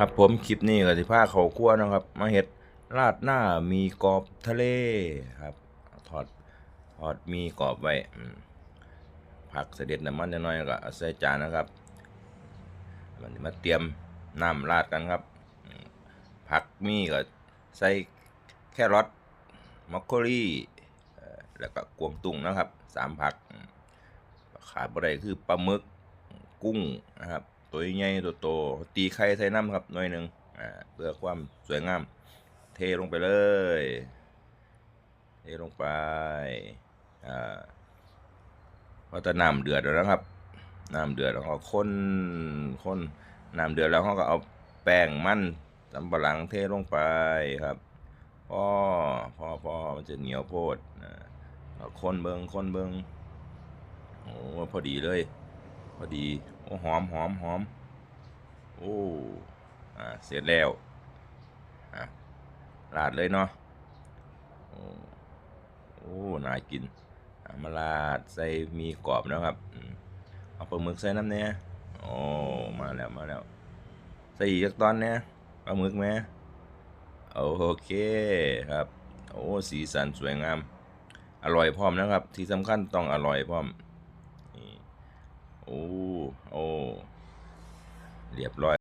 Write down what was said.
ครับผมคลิปนี้ก็สิพาเขาคั่วนะครับ มาเฮ็ดราดหน้ามีกรอบทะเลครับทอดทอดมีกรอบไว้ผักเสด็จน้ำมันน้อยๆก็ใส่จานนะครับมันมาเตรียมน้ำราดกันครับ ผักมีก็ใส่แครอทมอคโคลี่แล้วก็กวางตุ้งนะครับสามผัก ขาดบ่ได้คือปลาหมึกกุ้งนะครับ ตัวใหญ่ตัวโตตีไข่ใส่น้ำครับหน่อยหนึ่งอ่าเพื่อความสวยงาม เทลงไปเลย เทลงไปอ่าพอจะน้ำเดือดแล้วนะครับน้ำเดือดแล้วก็คนคนน้ำเดือดแล้วเขาก็เอาแป้งมันสำปะหลังเทลงไปครับพ่อพ่อพ่อมันจะเหนียวโพดนะเอาคนเบิงคนเบิงโอ้พอดีเลย พอดีโอ้หอมหอมหอมโอ้อ่าเสร็จแล้วอะราดเลยเนาะโอ้โอ้น่ากินมาราดใส่มีกรอบนะครับเอาปลาหมึกใส่น้ำเนี้ยโอ้มาแล้วมาแล้วใส่อีกตอนเนี้ยปลาหมึกไหมโอเคครับโอ้สีสันสวยงาม อร่อยพร้อมนะครับ ที่สำคัญต้องอร่อยพร้อม โอ้ โอ้ เรียบร้อย